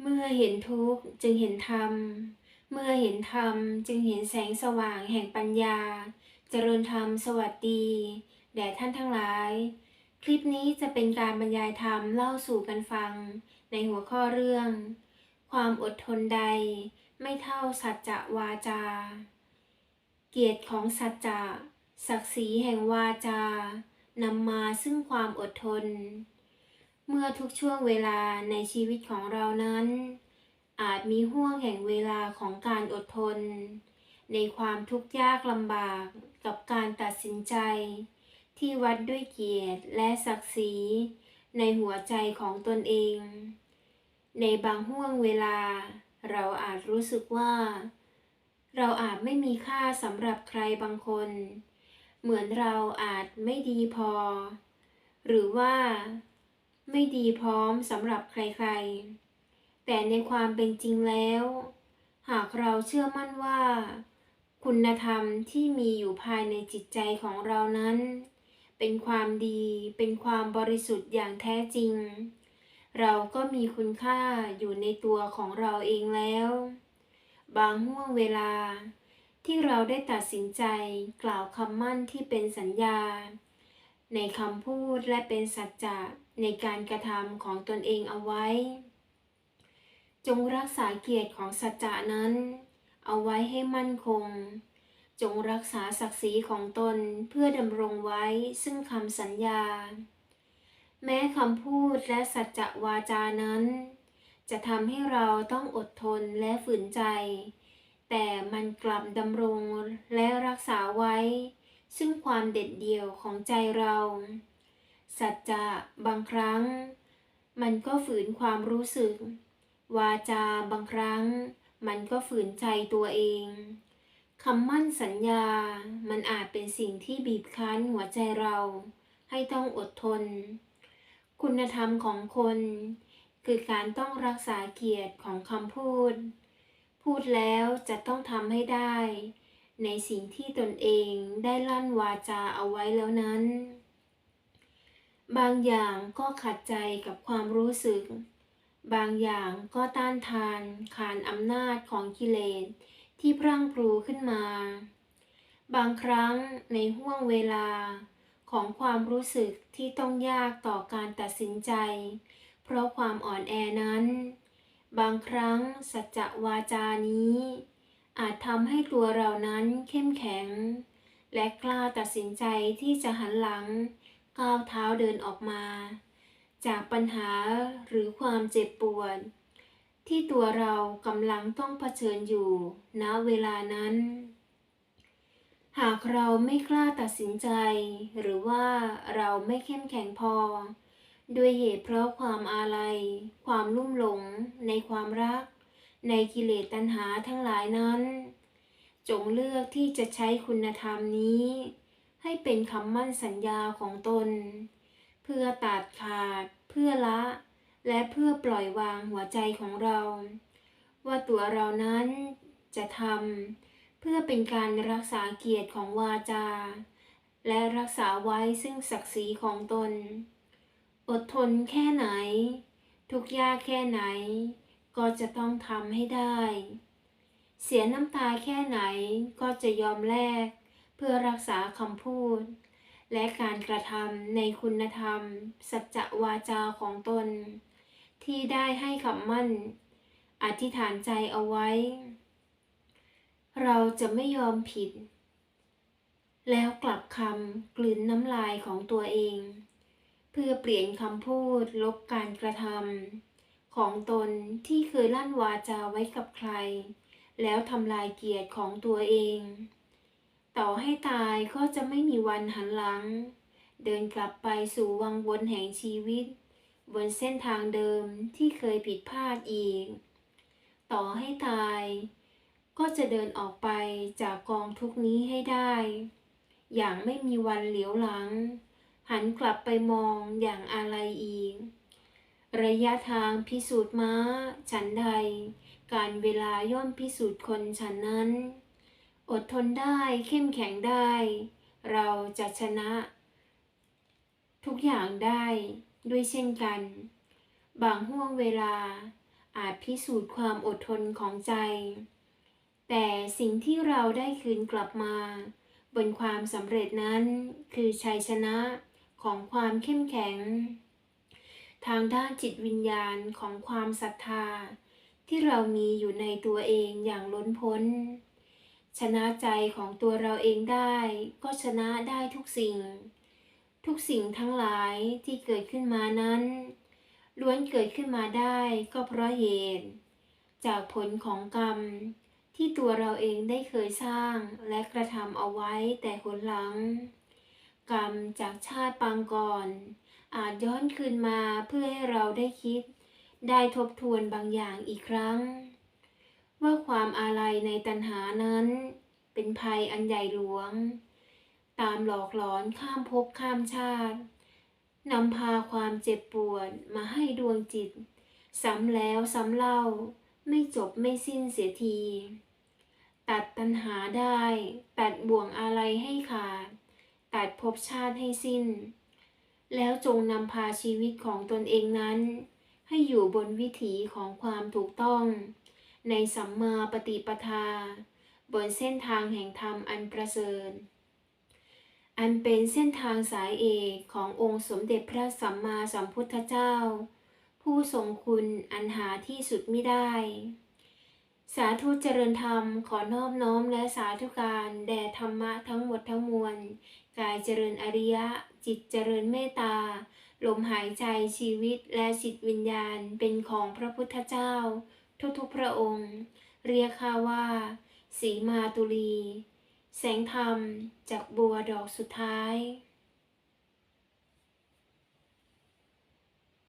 เมื่อเห็นทุกข์จึงเห็นธรรม เมื่อเห็นธรรมจึงเห็นแสงสว่างแห่งปัญญา เจริญธรรมสวัสดีแด่ท่านทั้งหลาย คลิปนี้จะเป็นการบรรยายธรรมเล่าสู่กันฟัง ในหัวข้อเรื่อง ความอดทนใด ไม่เท่าสัจจะวาจา เกียรติของสัจจะศักดิ์ศรีแห่งวาจานำมาซึ่งความอดทน เมื่อทุกช่วงเวลาในชีวิตของเรานั้น อาจมีห่วงแห่งเวลาของการอดทน ในความทุกข์ยากลำบากกับการตัดสินใจ ที่วัดด้วยเกียรติและศักดิ์ศรีในหัวใจของตนเอง ในบางห่วงเวลา เราอาจรู้สึกว่า เราอาจไม่มีค่าสำหรับใครบางคน เหมือนเราอาจไม่ดีพอ หรือว่า ไม่ดีพร้อมสำหรับใครๆ แต่ในความเป็นจริงแล้ว หากเราเชื่อมั่นว่า คุณธรรมที่มีอยู่ภายในจิตใจของเรานั้น เป็นความดีเป็นความบริสุทธิ์อย่างแท้จริง เราก็มีคุณค่าอยู่ในตัวของเราเองแล้ว บางห่วงเวลาที่เราได้ตัดสินใจกล่าวคำมั่นที่เป็นสัญญา ในคำพูดและเป็นสัจจะ ในการกระทำของตนเองเอาไว้ จงรักษาเกียรติของสัจจะนั้น เอาไว้ให้มั่นคง จงรักษาศักดิ์ศรีของตนเพื่อดำรงไว้ซึ่งคำสัญญา แม้คำพูดและสัจจะวาจานั้น จะทำให้เราต้องอดทนและฝืนใจ แต่มันกลับดำรงและรักษาไว้ ซึ่งความเด็ดเดี่ยวของใจเรา สัจจะบางครั้ง มันก็ฝืนความรู้สึก วาจาบางครั้ง มันก็ฝืนใจตัวเองคำมั่นสัญญา มันอาจเป็นสิ่งที่บีบคั้นหัวใจเรา ให้ต้องอดทน คุณธรรมของคน คือการต้องรักษาเกียรติของคำพูด พูดแล้วจะต้องทำให้ได้ ในสิ่งที่ตนเองได้ลั่นวาจาเอาไว้แล้วนั้น บางอย่างก็ขัดใจกับความรู้สึก บางอย่างก็ต้านทานขานอำนาจของกิเลสที่พรั่งพรูขึ้นมา บางครั้งในห่วงเวลาของความรู้สึกที่ต้องยากต่อการตัดสินใจ เพราะความอ่อนแอนั้น บางครั้งสัจจะวาจานี้ อาจทำให้ตัวเรานั้นเข้มแข็ง และกล้าตัดสินใจที่จะหันหลัง ก้าวเท้าเดินออกมา จากปัญหาหรือความเจ็บปวดที่ตัวเรากำลังต้องเผชิญอยู่ณเวลานั้น หากเราไม่กล้าตัดสินใจ หรือว่าเราไม่เข้มแข็งพอ ด้วยเหตุเพราะความอาลัย ความลุ่มหลง ในความรัก ในกิเลสตัณหาทั้งหลายนั้น จงเลือกที่จะใช้คุณธรรมนี้ ให้เป็นคำมั่นสัญญาของตน เพื่อตัดขาด เพื่อละ และเพื่อปล่อยวางหัวใจของเรา ว่าตัวเรานั้นจะทำเพื่อเป็นการรักษาเกียรติของวาจา และรักษาไว้ซึ่งศักดิ์ศรีของตน อดทนแค่ไหน ทุกยากแค่ไหน ก็จะต้องทำให้ได้ เสียน้ำตาแค่ไหนก็จะยอมแลก เพื่อรักษาคำพูด และการกระทำในคุณธรรม สัจวาจาของตน ที่ได้ให้คำมั่น อธิษฐานใจเอาไว้ เราจะไม่ยอมผิด แล้วกลับคำกลืนน้ำลายของตัวเอง เพื่อเปลี่ยนคำพูดลบการกระทำของตนที่เคยลั่นวาจาไว้กับใคร แล้วทำลายเกียรติของตัวเอง ต่อให้ตายก็จะไม่มีวันหันหลัง เดินกลับไปสู่วังวนแห่งชีวิต บนเส้นทางเดิมที่เคยผิดพลาดอีก ต่อให้ตาย ก็จะเดินออกไปจากกองทุกนี้ให้ได้ อย่างไม่มีวันเหลียวหลัง หันกลับไปมองอย่างอะไรอีก ระยะทางพิสูจน์ม้า ฉันใด การเวลาย่อมพิสูจน์คนฉันนั้น อดทนได้เข้มแข็งได้ เราจะชนะ ทุกอย่างได้ด้วยเช่นกัน บางห่วงเวลาอาจพิสูจน์ความอดทนของใจ แต่สิ่งที่เราได้คืนกลับมา บนความสำเร็จนั้นคือชัยชนะของความเข้มแข็ง ทางด้านจิตวิญญาณของความศรัทธา ที่เรามีอยู่ในตัวเองอย่างล้นพ้น ชนะใจของตัวเราเองได้ ก็ชนะได้ทุกสิ่ง ทุกสิ่งทั้งหลายที่เกิดขึ้นมานั้น ล้วนเกิดขึ้นมาได้ก็เพราะเหตุ จากผลของกรรม ที่ตัวเราเองได้เคยสร้างและกระทำเอาไว้แต่หนหลัง กรรมจากชาติปางก่อน อาจย้อนคืนมาเพื่อให้เราได้คิด ได้ทบทวนบางอย่างอีกครั้ง ว่าความอาลัยในตัณหานั้น เป็นภัยอันใหญ่หลวง ตามหลอกหลอนข้ามภพข้ามชาตินำพาความเจ็บปวดมาให้ดวงจิต ซ้ำแล้วซ้ำเล่า ไม่จบไม่สิ้นเสียที ตัดตัณหาได้ ตัดบ่วงอะไรให้ขาด ตัดภพชาติให้สิ้น แล้วจงนำพาชีวิตของตนเองนั้น ให้อยู่บนวิถีของความถูกต้อง ในสัมมาปฏิปทา บนเส้นทางแห่งธรรมอันประเสริฐ อันเป็นเส้นทางสายเอกขององค์สมเด็จพระสัมมาสัมพุทธเจ้า ผู้ทรงคุณอันหาที่สุดไมิได้ สาธุเจริญธรรมขอนอบน้อมและสาธุการแด่ธรรมะทั้งหมดทั้งมวล กายเจริญอริยะ จิตเจริญเมตตาลมหายใจชีวิตและจิตวิญญาณเป็นของพระพุทธเจ้า ทุกๆพระองค์ เรียกข้าว่า สีมาตุลี แสงธรรมจากบัวดอกสุดท้าย